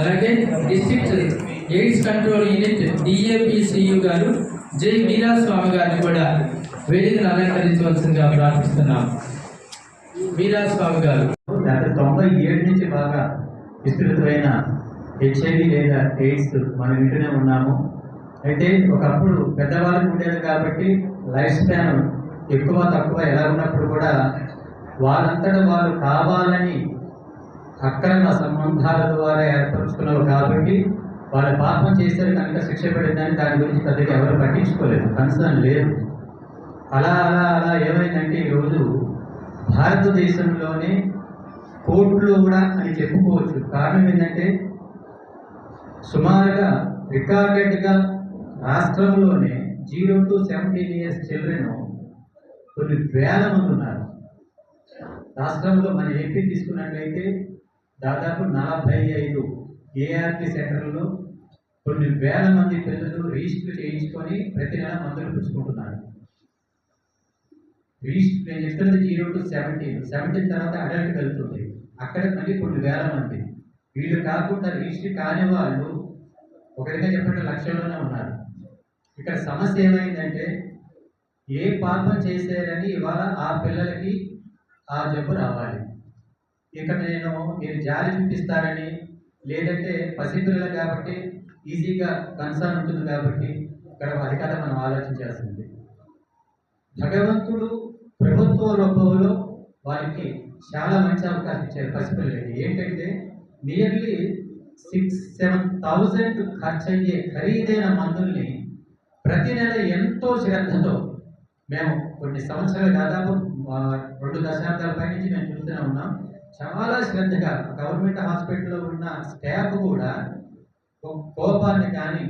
అలాగే district AIDS control unit DAPCU గారు జై మీరా స్వామి గారిని కూడా వేదికను అలంకరించవలసిందిగా ప్రార్థిస్తున్నాం. మీరా స్వామి గారు. తొంభై ఏడు నుంచి బాగా విస్తృతమైన హెచ్ఐవి లేదా ఎయిడ్స్ మనం వింటూనే ఉన్నాము. అయితే ఒకప్పుడు పెద్దవాళ్ళకి ఉండేది కాబట్టి లైఫ్ స్పాన్ ఎక్కువ తక్కువ ఎలా ఉన్నప్పుడు కూడా వాళ్ళంతటా వాళ్ళు కావాలని అక్రమ సంబంధాల ద్వారా ఏర్పరచుకున్నారు కాబట్టి వాళ్ళ పాపం చేశారు కనుక శిక్ష పడిందని దాని గురించి పెద్దగా ఎవరు పట్టించుకోలేదు. కన్సర్న్ లేదు. అలా అలా అలా ఏమైందంటే ఈరోజు భారతదేశంలోనే కోర్టులో కూడా అని చెప్పుకోవచ్చు. కారణం ఏంటంటే సుమారుగా రికార్డెడ్గా రాష్ట్రంలోనే zero to seventeen years children కొన్ని వేల మంది ఉన్నారు. రాష్ట్రంలో మన ఏపీ తీసుకున్నట్లయితే దాదాపు నలభై ఐదు ఏఆర్టీ సెంటర్లలో కొన్ని వేల మంది పిల్లలు రిజిస్టర్ చేయించుకొని ప్రతి నెల మందులు పుచ్చుకుంటున్నారు. రిజిస్టర్ నేను చెప్తున్నది జీరో టు సెవెంటీన్ సెవెంటీన్ తర్వాత అడల్ట్ వెళ్తుంది అక్కడ మళ్ళీ కొన్ని వేల మంది. వీళ్ళు కాకుండా రిజిస్టర్ కాని వాళ్ళు ఒక విధంగా చెప్పండి లక్షల్లోనే ఉన్నారు. ఇక్కడ సమస్య ఏమైందంటే ఏ పాపం చేశారని ఇవాళ ఆ పిల్లలకి ఆ జబ్బు రావాలి. ఇక నేను మీరు జాలి చూపిస్తారని లేదంటే పసిపిల్లలు కాబట్టి ఈజీగా కన్సర్న్ ఉంటుంది కాబట్టి ఇక్కడ అది కదా మనం ఆలోచించాల్సింది. భగవంతుడు ప్రభుత్వ రూపంలో వారికి చాలా మంచి అవకాశం ఇచ్చారు పసిపిల్లలకి ఏంటంటే నియర్లీ సిక్స్ సెవెన్ థౌజండ్ ఖర్చు అయ్యే ఖరీదైన మందుల్ని ప్రతి నెల ఎంతో శ్రద్ధతో మేము కొన్ని సంవత్సరాలు దాదాపు రెండు దశాబ్దాల పై నుంచి మేము చూస్తూనే ఉన్నాం. చాలా శ్రద్ధగా గవర్నమెంట్ హాస్పిటల్లో ఉన్న స్టాఫ్ కూడా కో- కోపాన్ని కానీ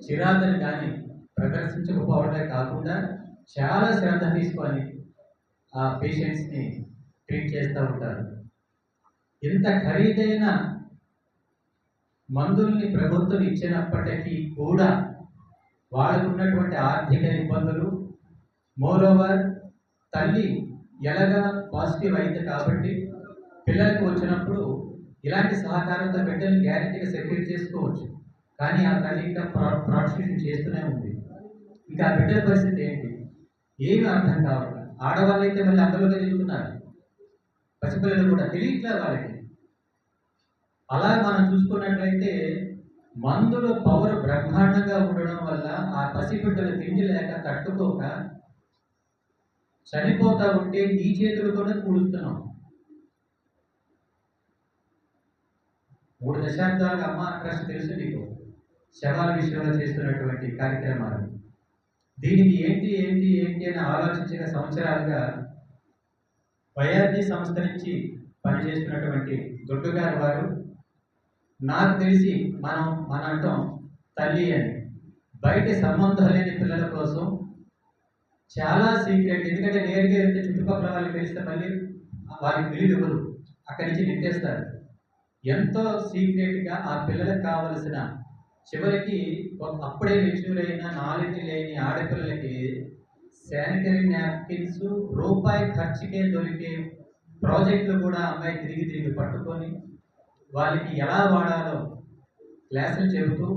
చిరాకుని కానీ ప్రదర్శించకపోవడమే కాకుండా చాలా శ్రద్ధ తీసుకొని ఆ పేషెంట్స్ని ట్రీట్ చేస్తూ ఉంటారు. ఇంత ఖరీదైన మందుల్ని ప్రభుత్వం ఇచ్చినప్పటికీ కూడా వాళ్ళకు ఉన్నటువంటి ఆర్థిక ఇబ్బందులు మోరోవర్ తల్లి ఎలాగా పాజిటివ్ అయింది కాబట్టి పిల్లలకు వచ్చినప్పుడు ఇలాంటి సహకారంతో బిడ్డలు గ్యారెంటీగా సెక్యూర్ చేసుకోవచ్చు. కానీ ఆ తల్లి ఇంకా ప్రాసిక్యూషన్ చేస్తూనే ఉంది. ఇంకా ఆ బిడ్డల పరిస్థితి ఏంటి? ఏమి అర్థం కావట్లేదు. ఆడవాళ్ళు అయితే మళ్ళీ అందులోనే తిరుగుతున్నారు. పసిపిల్లలు కూడా తెలియట్లేదు వాళ్ళకి. అలా మనం చూసుకున్నట్లయితే మందులో పవర్ బ్రహ్మాండంగా ఉండడం వల్ల ఆ పసిబిడ్డలు తిండి లేక తట్టుకోక చనిపోతా ఉంటే నీ చేతులతోనే కూడా కూడుస్తున్నాం. మూడు దశాబ్దాలుగా అమ్మ ట్రస్ట్ తెలుసు నీకు? శవాల విషయంలో చేస్తున్నటువంటి కార్యక్రమాలు. దీనికి ఏంటి ఏంటి ఏంటి అని ఆలోచించిన సంవత్సరాలుగా వైఆర్జీ సంస్థ నుంచి పనిచేస్తున్నటువంటి దొడ్డు గారు వారు నాకు తెలిసి మనం మన అంటాం తల్లి అని. బయట సంబంధం లేని పిల్లల కోసం చాలా సీక్రెట్ ఎందుకంటే నేరుగా వెళ్తే చుట్టుపక్కల వాళ్ళకి తెలిస్తే మళ్ళీ వారికి తెలియదు ఇవ్వరు. అక్కడి నుంచి నింపేస్తారు ఎంతో సీక్రెట్గా ఆ పిల్లలకు కావలసిన చివరికి ఒక అప్పుడే మెచ్యూరైన నాలెడ్జ్ లేని ఆడపిల్లలకి శానిటరీ నాప్కిన్స్ రూపాయి ఖర్చుకే దొరికే ప్రాజెక్టులు కూడా అమ్మాయి తిరిగి తిరిగి పట్టుకొని వాళ్ళకి ఎలా వాడాలో క్లాసులు చెబుతూ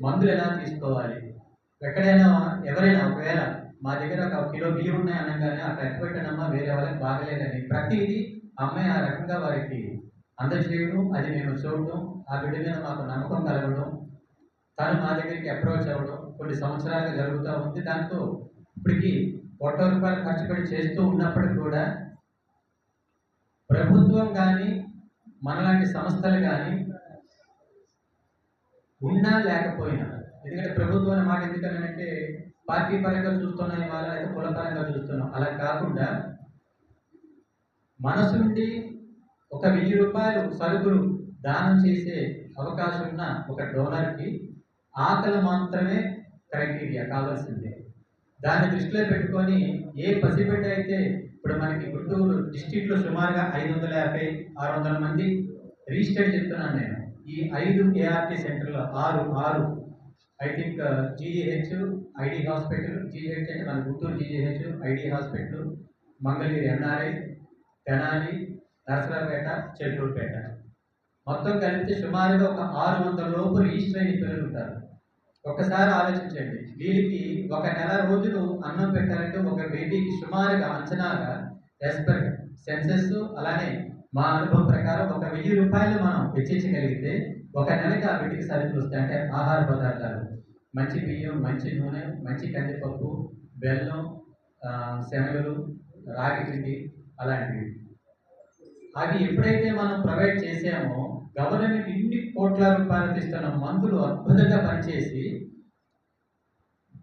మందులు ఎలా తీసుకోవాలి ఎక్కడైనా ఎవరైనా ఒకవేళ మా దగ్గర ఒక కిలో బియ్యం ఉన్నాయి అనగానే ఆ ఖర్చు పెట్టనమ్మా వేరే వాళ్ళకి బాగలేదని ప్రతిదీ అమ్మాయి ఆ రకంగా వారికి అందజేయడం అది మేము చూడడం ఆ బిడ్డ మీద మాకు నమ్మకం కలగడం తను మా దగ్గరికి అప్రోచ్ అవ్వడం కొన్ని సంవత్సరాలుగా జరుగుతూ ఉంది. దాంతో ఇప్పటికి కోట్ల రూపాయలు ఖర్చు పెట్టి చేస్తూ ఉన్నప్పటికీ కూడా ప్రభుత్వం కానీ మనలాంటి సంస్థలు కానీ ఉన్నా లేకపోయినా ఎందుకంటే ప్రభుత్వం అనే మాట ఎందుకనంటే పార్టీ పరంగా చూస్తున్నాం ఇవాళ లేకపోతే కుల పరంగా చూస్తున్నాం. అలా కాకుండా మనసు ఒక వెయ్యి రూపాయలు సరుకులు దానం చేసే అవకాశం ఉన్న ఒక డోనర్కి ఆకలి మాత్రమే క్రైటీరియా కావాల్సిందే. దాన్ని దృష్టిలో పెట్టుకొని ఏ పసిబిడ్డ అయితే ఇప్పుడు మనకి గుంటూరు డిస్టిక్లో సుమారుగా ఐదు వందల యాభై ఆరు వందల మంది రిజిస్టర్ చెప్తున్నాను నేను. ఈ ఐదు ఏఆర్టీ సెంటర్లో ఆరు ఆరు I think GGH ID hospital GGH అంటే మన Guntur GGH ID hospital Mangalagiri NRI Tenali Narasaraopet Chellurupeta మొత్తం కలిపితే సుమారుగా ఒక ఆరు వందల లోపు రిజిస్టర్ అయిన పిల్లలు ఉంటారు. ఒక్కసారి ఆలోచించండి. వీళ్ళకి ఒక నెల రోజులు అన్నం పెట్టాలంటే ఒక బేబీకి సుమారుగా అంచనాగా ఎస్పర్ సెన్సెస్ అలానే మా అనుభవం ప్రకారం ఒక వెయ్యి రూపాయలు మనం వెచ్చించగలిగితే ఒక నెలకి ఆ బిడ్డకి సరుకులు వస్తాయి. అంటే ఆహార పదార్థాలు. మంచి బియ్యం మంచి నూనె మంచి కందిపప్పు బెల్లం శనగలు రాగి పిండి అలాంటివి. అవి ఎప్పుడైతే మనం ప్రొవైడ్ చేసామో గవర్నమెంట్ ఇన్ని కోట్ల రూపాయలు ఇస్తున్న మందులు అద్భుతంగా పనిచేసి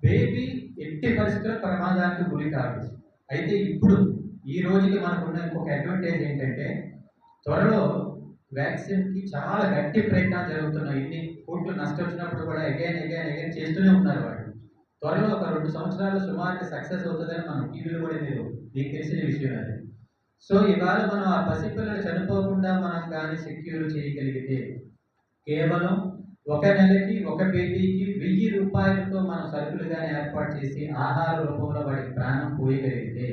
బేబీ ఎట్టి పరిస్థితుల్లో ప్రమాదానికి గురి కాదు. అయితే ఇప్పుడు ఈ రోజుకి మనకున్న ఇంకొక అడ్వాంటేజ్ ఏంటంటే త్వరలో వ్యాక్సిన్కి చాలా గట్టి ప్రయత్నాలు జరుగుతున్నాయి. ఇన్ని కోట్లు నష్టం వచ్చినప్పుడు కూడా అగైన్ అగైన్ అగైన్ చేస్తూనే ఉన్నారు వాళ్ళు. త్వరలో ఒక రెండు సంవత్సరాలు సుమారు సక్సెస్ అవుతుందని మనం టీవీలో కూడా మీరు మీకు తెలిసిన విషయం అది. సో ఇవాళ మనం ఆ పసిపిల్లలు చనిపోకుండా మనం కానీ సెక్యూర్ చేయగలిగితే కేవలం ఒక నెలకి ఒక బేబీకి వెయ్యి రూపాయలతో మనం సరుకులు కానీ ఏర్పాటు చేసి ఆహార రూపంలో వాడికి ప్రాణం పోయగలిగితే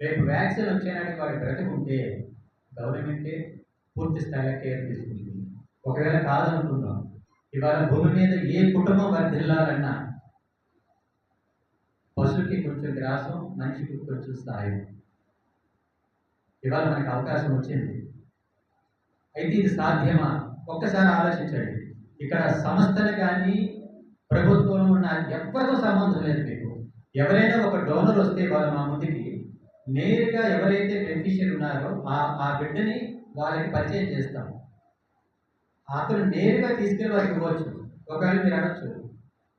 రేపు వ్యాక్సిన్ వచ్చేనాటికి వాడి బ్రతికుంటే గవర్నమెంటే పూర్తి స్థాయిలో కేర్ తీసుకుంటుంది. ఒకవేళ కాదనుకుందాం ఇవాళ భూమి మీద ఏ కుటుంబం వర్ధిల్లాలన్నా పశువుకి కొంచెం గ్రాసం మనిషికి కొంచెం స్థాయి. ఇవాళ మనకు అవకాశం వచ్చింది. అయితే ఇది సాధ్యమా? ఒక్కసారి ఆలోచించండి. ఇక్కడ సంస్థలు కానీ ప్రభుత్వం ఉన్న ఎవరితో సంబంధం లేదు మీకు. ఎవరైనా ఒక డోనర్ వస్తే వాళ్ళు మా ముందుకి నేరుగా ఎవరైతే బెనిఫిషియర్ ఉన్నారో ఆ ఆ బిడ్డని వాళ్ళకి పరిచయం చేస్తాం. అతను నేరుగా తీసుకెళ్ళి వారికి ఇవ్వచ్చు. ఒకవేళ మీరు అనొచ్చు.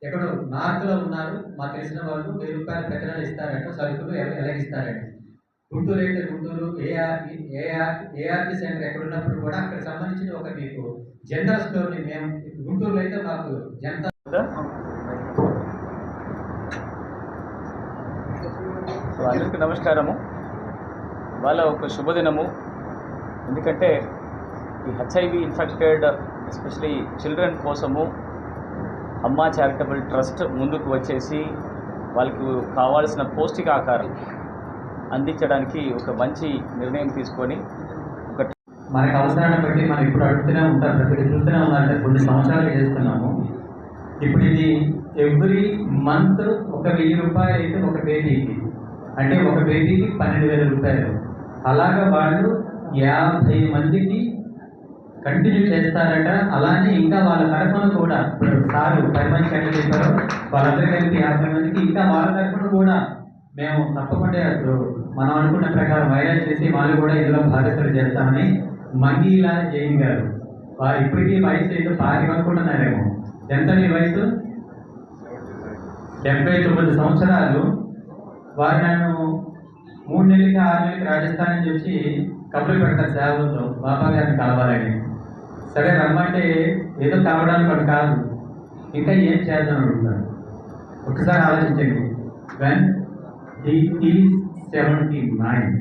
ఎక్కడో నార్త్లో ఉన్నారు మాకు తెలిసిన వాళ్ళు వెయ్యి రూపాయలు ప్రతి నెల ఇస్తారంట సరుకులు ఎల- గుంటూరు అయితే Guntur ARP AR ARP centre ఎక్కడ ఉన్నప్పుడు కూడా అక్కడ సంబంధించిన ఒక మీకు జనరల్ స్టోర్ని మేము గుంటూరులో అయితే మాకు జనతా సో అందరికీ నమస్కారము. వాళ్ళ ఒక శుభదినము. ఎందుకంటే ఈ హెచ్ఐవి ఇన్ఫెక్టెడ్ ఎస్పెషలీ చిల్డ్రన్ కోసము అమ్మా చారిటబుల్ ట్రస్ట్ ముందుకు వచ్చేసి వాళ్ళకు కావాల్సిన పౌష్టికాహారం అందించడానికి ఒక మంచి నిర్ణయం తీసుకొని ఒక మనకి అవసరాన్ని బట్టి మనం ఇప్పుడు అడుగుతూనే ఉంటాం ప్రతి చూస్తూనే ఉన్నారంటే కొన్ని సంవత్సరాలు చేస్తున్నాము. ఇప్పుడు ఇది ఎవ్రీ మంత్ ఒక వెయ్యి రూపాయలు అయితే ఒక బేబీకి అంటే ఒక బేబీకి పన్నెండు వేల రూపాయలు. అలాగా వాళ్ళు యాభై మందికి కంటిన్యూ చేస్తారట. అలానే ఇంకా వాళ్ళ తరఫున కూడా. సార్ సారు పది మంది కంటిన్యూ చేస్తారు వాళ్ళందరూ కలిపి యాభై మందికి ఇంకా వాళ్ళ తరఫున కూడా మేము తప్పకుండా మనం అనుకున్న ప్రకారం వైరల్ చేసి వాళ్ళు కూడా ఇందులో బాధ్యతలు చేస్తామని మంగీలా జైన్ గారు. వారు ఇప్పటికీ వయసు ఏదో పారి అనుకుంటున్నారేమో ఎంత మీ వయసు? డెబ్బై తొమ్మిది సంవత్సరాలు. వారు నన్ను మూడు నెలలకి ఆరు నెలలకి రాజస్థాన్ నుంచి వచ్చి కబుర్లు పెడతారు సేవలతో బాబా గారిని కలవాలని. సరే రమ్మంటే ఏదో కలవడానికి వాడు కాదు. ఇంకా ఏం చేద్దాం అడుగుతారు ఒకసారి ఆలోచించండి. వెన్ ఎయిటీ సెవెంటీ నైన్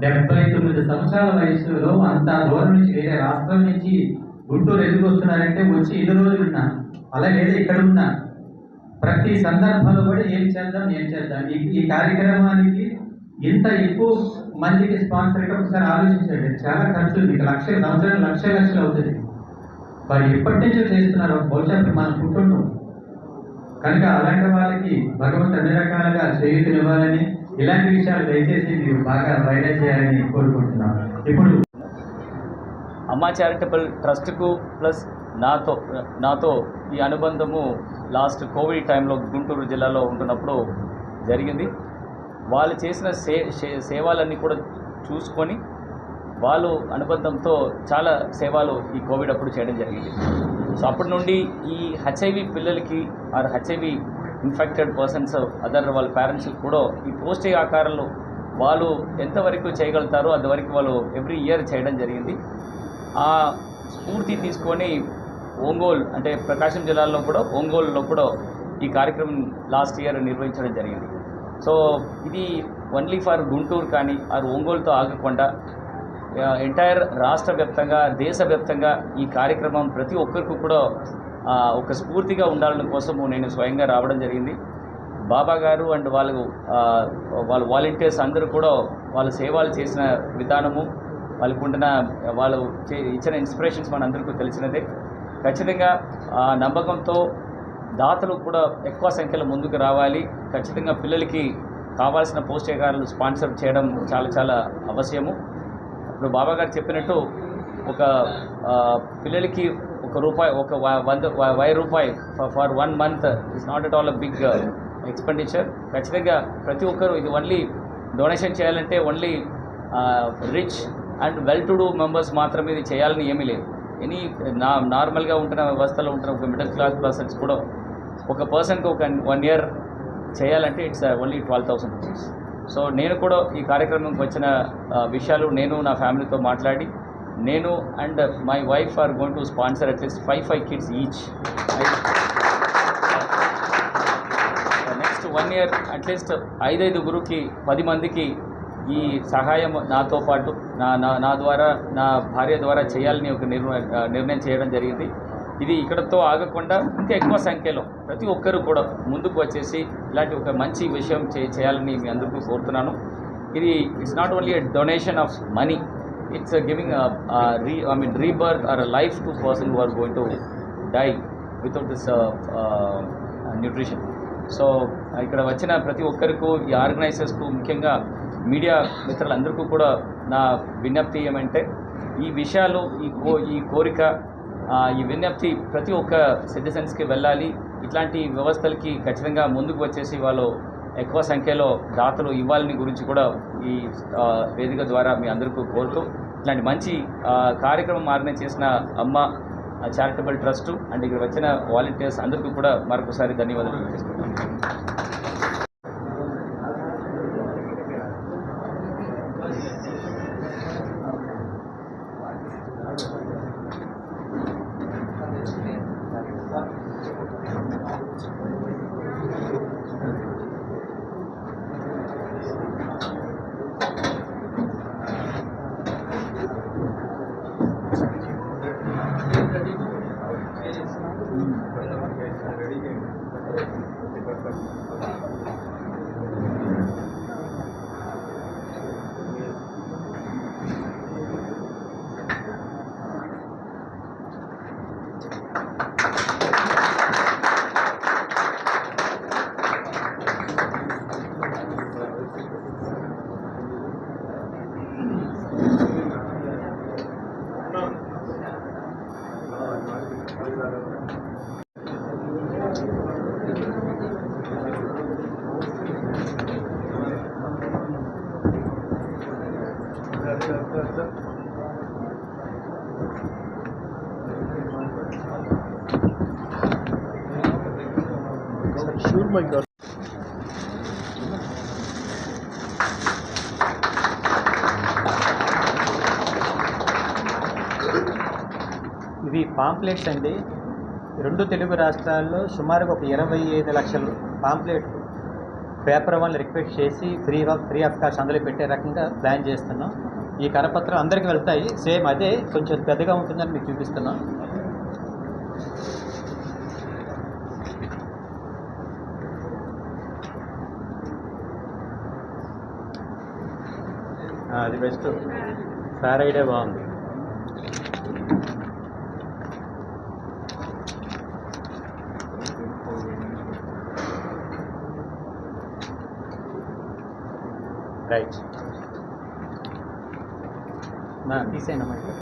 డెబ్బై తొమ్మిది సంవత్సరాల వయసులో అంత దూరం నుంచి వేరే రాష్ట్రం నుంచి గుంటూరు ఎందుకు వస్తున్నారంటే వచ్చి ఎన్ని రోజులు ఉన్నా అలా లేదా ఇక్కడ ఉన్నా. ప్రతి సందర్భంలో కూడా ఏం చేద్దాం ఏం చేద్దాం. ఈ ఈ కార్యక్రమానికి ఇంత ఎక్కువ మందికి స్పాన్సర్ అయితే ఒకసారి ఆలోచించండి. చాలా ఖర్చు మీకు లక్ష సంవత్సరం లక్ష లక్షలు అవుతుంది. వారు ఎప్పటి నుంచో చేస్తున్నారు బహుశా మనం మన కనుక అలాంటి వాళ్ళకి భగవంతు అన్ని రకాలుగా చేయుతునివ్వాలని ఇలాంటి విషయాలు దయచేసి మీరు బాగా వైరల్ చేయాలని కోరుకుంటున్నాం. ఇప్పుడు అమ్మా చారిటబుల్ ట్రస్ట్కు ప్లస్ నాతో నాతో ఈ అనుబంధము లాస్ట్ కోవిడ్ టైంలో గుంటూరు జిల్లాలో ఉంటున్నప్పుడు జరిగింది. వాళ్ళు చేసిన సే సే- సేవలన్నీ కూడా చూసుకొని వాళ్ళు అనుబంధంతో చాలా సేవలు ఈ కోవిడ్ అప్పుడు చేయడం జరిగింది. సో అప్పటి నుండి ఈ హెచ్ఐవి పిల్లలకి or HIV infected persons other వాళ్ళ పేరెంట్స్ కూడా ఈ పౌష్టికాహారాలు వాళ్ళు ఎంతవరకు చేయగలుగుతారో అంతవరకు వాళ్ళు ఎవ్రీ ఇయర్ చేయడం జరిగింది. ఆ స్ఫూర్తి తీసుకొని ఒంగోలు అంటే ప్రకాశం జిల్లాలో కూడా ఒంగోలులో కూడా ఈ కార్యక్రమం లాస్ట్ ఇయర్ నిర్వహించడం జరిగింది. సో ఇది ఓన్లీ ఫర్ గుంటూరు కానీ ఆ ఒంగోలుతో ఆగకుండా ఎంటైర్ రాష్ట్ర వ్యాప్తంగా దేశవ్యాప్తంగా ఈ కార్యక్రమం ప్రతి ఒక్కరికి కూడా ఒక స్ఫూర్తిగా ఉండాలని కోసము నేను స్వయంగా రావడం జరిగింది. బాబా గారు అండ్ వాళ్ళు వాళ్ళ వాలంటీర్స్ అందరూ కూడా వాళ్ళ సేవలు చేసిన విధానము వాళ్ళకు ఉంటున్న వాళ్ళు చే- ఇచ్చిన ఇన్స్పిరేషన్స్ మనందరికీ తెలిసినదే. ఖచ్చితంగా ఆ నమ్మకంతో దాతలు కూడా ఎక్కువ సంఖ్యలో ముందుకు రావాలి. ఖచ్చితంగా పిల్లలకి కావాల్సిన పౌష్టికాహారాలు స్పాన్సర్ చేయడం చాలా చాలా అవశ్యము. ఇప్పుడు బాబా గారు చెప్పినట్టు ఒక పిల్లలకి ఒక రూపాయి ఒక వంద వై రూపాయి for one month is not at all a big expenditure ఖచ్చితంగా ప్రతి ఒక్కరు ఇది ఓన్లీ డొనేషన్ చేయాలంటే only rich and well to do members మాత్రమే ఇది చేయాలని ఏమీ లేదు. ఎనీ నా నార్మల్గా ఉంటున్న వ్యవస్థలో ఉంటున్న ఒక మిడిల్ క్లాస్ పర్సన్స్ కూడా ఒక పర్సన్కి ఒక వన్ ఇయర్ చేయాలంటే it's only twelve thousand rupees so నేను కూడా ఈ కార్యక్రమంకి వచ్చిన విషయాలు నేను నా ఫ్యామిలీతో మాట్లాడి నేను and my wife are going to sponsor at least five five kids each. Next one year at least ఐదైదుగురికి పది మందికి ఈ సహాయం నాతో పాటు నా నా నా ద్వారా నా భార్య ద్వారా చేయాలని ఒక నిర్ణయం చేయడం జరిగింది. ఇది ఇక్కడతో ఆగకుండా ఇంకా ఎక్కువ సంఖ్యలో ప్రతి ఒక్కరు కూడా ముందుకు వచ్చేసి ఇలాంటి ఒక మంచి విషయం చే చేయాలని మీ అందరికీ కోరుతున్నాను. ఇది it's not only a donation of money it's giving re I mean rebirth or life to person who are going to die without this nutrition so ఇక్కడ వచ్చిన ప్రతి ఒక్కరికి ఈ ఆర్గనైజర్స్కు ముఖ్యంగా మీడియా మిత్రులందరికీ కూడా నా విజ్ఞప్తి ఏమంటే ఈ విషయాలు ఈ కో ఈ కోరిక ఈ విజ్ఞప్తి ప్రతి ఒక్క సిటిజన్స్కి వెళ్ళాలి. ఇట్లాంటి వ్యవస్థలకి ఖచ్చితంగా ముందుకు వచ్చేసి వాళ్ళు ఎక్కువ సంఖ్యలో దాతలు ఇవ్వాలని గురించి కూడా ఈ వేదిక ద్వారా మీ అందరికీ కోరుతూ ఇట్లాంటి మంచి కార్యక్రమం ఆర్గనైజ్ చేసిన అమ్మ చారిటబుల్ ట్రస్టు అండ్ ఇక్కడ వచ్చిన వాలంటీర్స్ అందరికీ కూడా మరొకసారి ధన్యవాదాలు తెలుసుకుంటాం ఇవి పాంప్లెట్స్ అండి. రెండు తెలుగు రాష్ట్రాల్లో సుమారుగా ఒక ఇరవై ఐదు లక్షలు పాంప్లెట్ పేపర్ వాళ్ళని రిక్వెస్ట్ చేసి ఫ్రీ ఫ్రీ ఆఫ్ కాస్ట్ అందులో పెట్టే రకంగా ప్లాన్ చేస్తున్నాం. ఈ కరపత్రం అందరికి వెళ్తాయి. సేమ్ అదే కొంచెం పెద్దగా ఉంటుందని మీకు చూపిస్తున్నాం. అది బెస్ట్. సార్ బాగుంది. రైట్ నా తీసేయండి